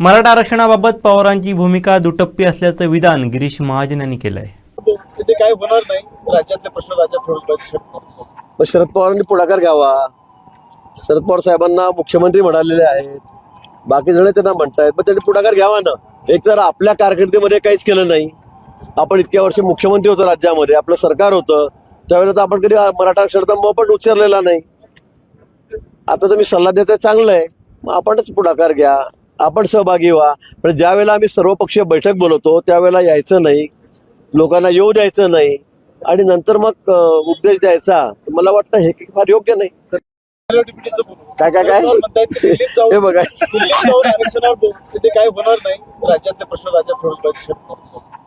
मराठा आरक्षणाबाबत पवारांची भूमिका दुटप्पी असल्याचं विधान गिरीश महाजन यांनी केलं आहे तिथे काय होणार नाही. राज्यातले प्रश्न राज्यात सोडवले मग शरद पवारांनी पुढाकार घ्यावा. शरद पवार साहेबांना मुख्यमंत्री म्हणालेले आहेत. बाकी जण त्यांना म्हणतायत पण त्यांनी पुढाकार घ्यावा ना. एक तर आपल्या कारकिर्दीमध्ये काहीच केलं नाही. आपण इतक्या वर्ष मुख्यमंत्री होतो राज्यामध्ये आपलं सरकार होतं. त्यावेळेला तर आपण कधी मराठा आरक्षणाचा म पण उच्चारलेला नाही. आता तुम्ही सल्ला देताय चांगलं आहे. मग आपणच पुढाकार घ्या. आपण सहभागी व्हा. पण ज्या वेळेला आम्ही सर्वपक्षीय बैठक बोलवतो त्यावेळेला यायचं नाही. लोकांना येऊ द्यायचं नाही. आणि नंतर मग उपदेश द्यायचा तर मला वाटतं हे फार योग्य नाही. काय काय काय? हे बघा. काय होणार नाही. राज्यातले प्रश्न राज्यात.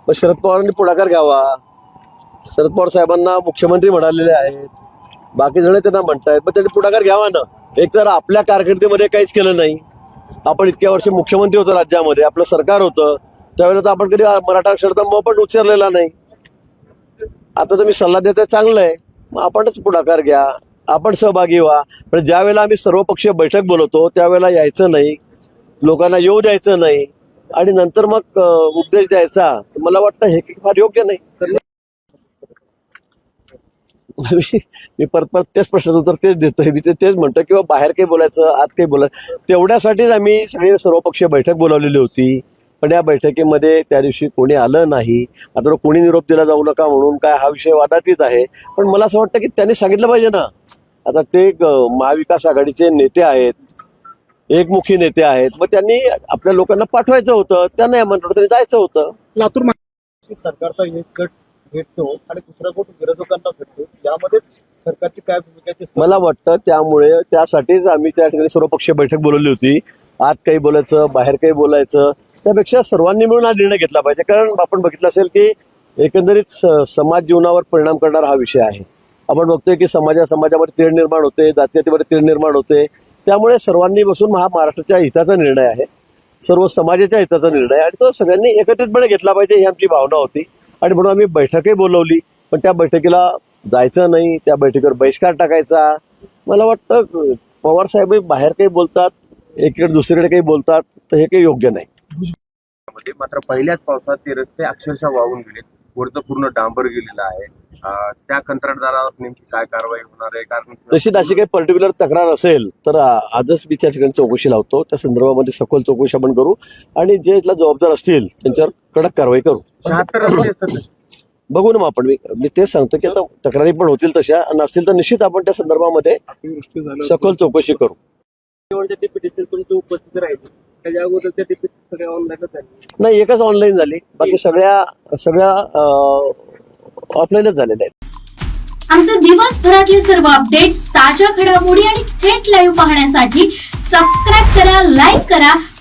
मग शरद पवारांनी पुढाकार घ्यावा. शरद पवार साहेबांना मुख्यमंत्री म्हणालेले आहेत. बाकी जण त्यांना म्हणतायत पण त्यांनी पुढाकार घ्यावा ना. एक तर आपल्या कारकिर्दीमध्ये काहीच केलं नाही. आपण इतक्या वर्ष मुख्यमंत्री होतो राज्यामध्ये आपलं सरकार होतं त्यावेळेला तर आपण कधी मराठा अक्षरचा म पण उच्चारलेला नाही. आता तुम्ही सल्ला देताय चांगलं आहे मग आपणच पुढाकार घ्या आपण सहभागी व्हा. पण ज्या वेळेला आम्ही सर्वपक्षीय बैठक बोलवतो त्यावेळेला यायचं नाही लोकांना येऊ द्यायचं नाही आणि नंतर मग उपदेश द्यायचा तर मला वाटतं हे फार योग्य नाही. मी परत परत तेच प्रश्नाचं उत्तर तेच देतोय. मी ते तेच म्हणतो किंवा बाहेर काही बोलायचं आत काही बोलायचं. तेवढ्यासाठीच आम्ही सगळे सर्वपक्षीय बैठक बोलावलेली होती. पण या बैठकीमध्ये त्या दिवशी कोणी आलं नाही. आता कोणी निरोप दिला जाऊ नका म्हणून काय हा विषय वादातीत आहे. पण मला असं वाटतं की त्यांनी सांगितलं पाहिजे ना. आता ते महाविकास आघाडीचे नेते आहेत. एकमुखी नेते आहेत. मग त्यांनी आपल्या लोकांना पाठवायचं होतं. त्यांना या मंत्रिमंडळात जायचं होतं. लातूर सरकारचा एक गट भेटतो आणि दुसरा गट विरोधकांना भेटतो. यामध्येच सरकारची काय भूमिका आहे ते मला वाटतं त्यामुळे त्यासाठीच आम्ही त्या ठिकाणी सर्वपक्षीय बैठक बोलवली होती. आत काही बोलायचं बाहेर काही बोलायचं त्यापेक्षा सर्वांनी मिळून हा निर्णय घेतला पाहिजे. कारण आपण बघितलं असेल की एकंदरीत समाज जीवनावर परिणाम करणारा हा विषय आहे. आपण बघतोय की समाजा समाजामध्ये तीळ निर्माण होते जातीयतेमध्ये तीळ निर्माण होते. त्यामुळे सर्वांनी बसून हा महाराष्ट्राच्या हिताचा निर्णय आहे. सर्व समाजाच्या हिताचा निर्णय आणि तो सगळ्यांनी एकत्रितपणे घेतला पाहिजे ही आमची भावना होती. आणि म्हणून आम्ही बैठकही बोलवली. पण त्या बैठकीला जायचं नाही त्या बैठकीवर बहिष्कार टाकायचा. मला वाटतं पवार साहेब बाहेर काही बोलतात एकीकडे दुसरीकडे काही बोलतात तर हे काही योग्य नाही. मात्र पहिल्याच पावसात ते रस्ते अक्षरशः वाहून गेले वरचं पूर्ण डांबर गेलेलं आहे. त्या कंत्राटदारावर नेमकी काय कारवाई होणार आहे? कारण तशी अशी काही पर्टिक्युलर तक्रार असेल तर आजच मी त्या ठिकाणी चौकशी लावतो. त्या संदर्भामध्ये सखोल चौकशी आपण करू. आणि जे जबाबदार असतील त्यांच्यावर कडक कारवाई करू. शहात्तर रस्ते असतात बघू ना मग आपण. मी मी तेच सांगतो की आता तक्रारी पण होतील तशा. आणि असतील तर निश्चित आपण त्या संदर्भामध्ये सखोल चौकशी करू. उपस्थित राहायची त्याच्या डिप्युटी ऑनलाईनच नाही एकच ऑनलाईन झाली. बाकी सगळ्या सगळ्या ऑफलाईनच झालेल्या आहेत. आमचे दिवसभरातले सर्व अपडेट्स ताज्या घडामोडी आणि थेट लाईव्ह पाहण्यासाठी सबस्क्राईब करा लाईक करा